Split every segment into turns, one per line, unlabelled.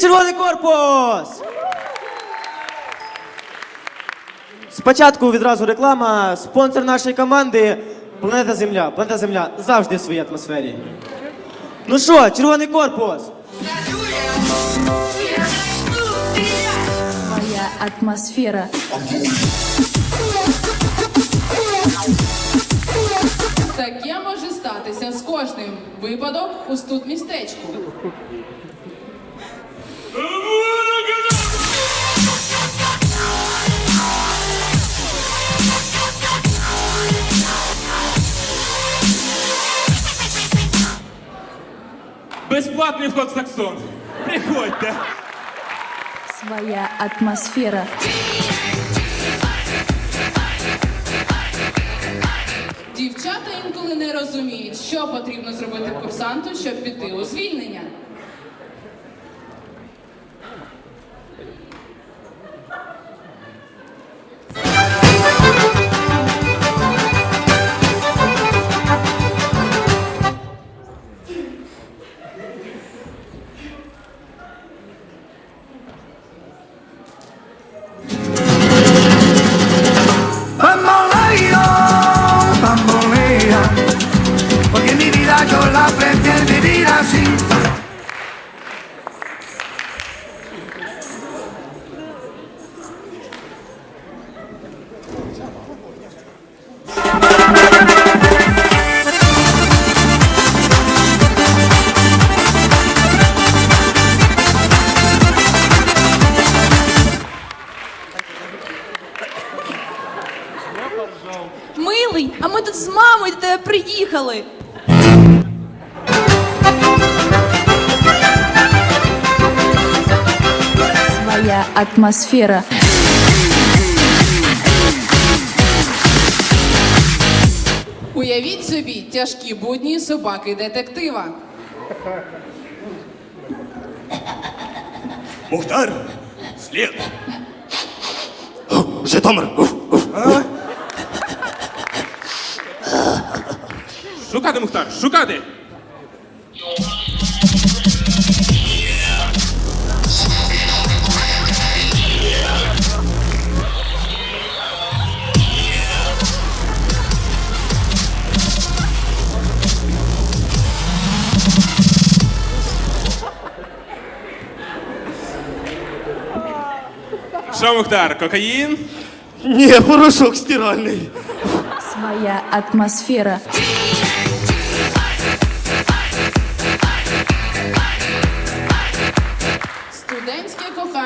Червоний корпус! Спочатку відразу реклама. Спонсор нашої команди Планета Земля. Планета Земля завжди в своїй атмосфері. Ну що, червоний корпус?
Моя атмосфера.
Таке може статися з кожним. Випадок у студмістечку.
Безплатний вход в Саксон. Приходьте.
Своя атмосфера.
Дівчата інколи не розуміють, що потрібно зробити курсанту, щоб піти у звільнення.
Милий, а ми тут з мамою до тебе приїхали.
Своя атмосфера.
Уявіть собі тяжкі будні собаки детектива.
Мухтар, слід. Житомир.
Шукати, Мухтар, шукати. Що, Мухтар, кокаїн?
Ні, порошок стиральний.
Своя атмосфера.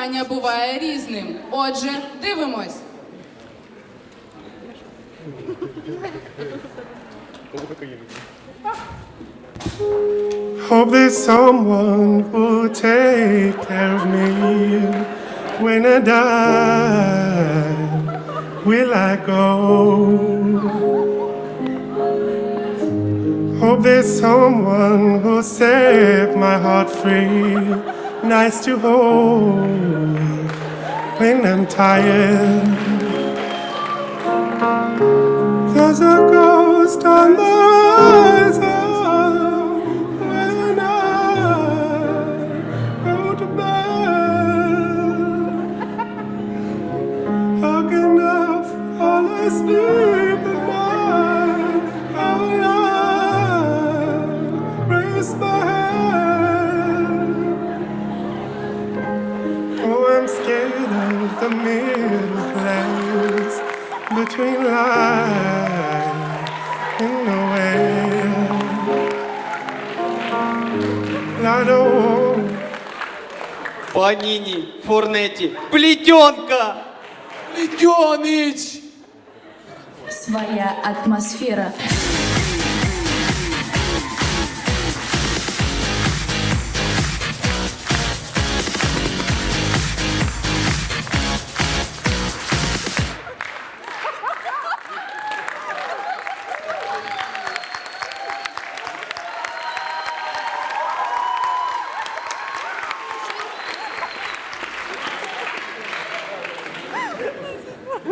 Студентське кохання буває різним. Отже, дивимось.
Hope there's someone who'll take care of me when I die. Will I go? Hope there's someone who'll set my heart free, nice to hold when I'm tired. There's a ghost on the between life and nowhere. I don't
Паніні, форнеті, плітьонка!
Летьонич!
Своя атмосфера.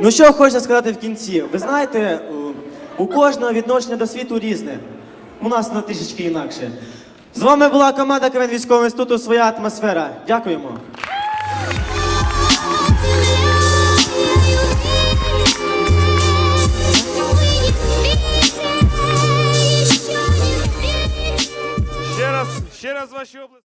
Ну що хочеться сказати в кінці? Ви знаєте, у кожного відношення до світу різне. У нас на трішечки інакше. З вами була команда КВН військового інституту Своя атмосфера. Дякуємо.
Ще раз, ще раз ваші області.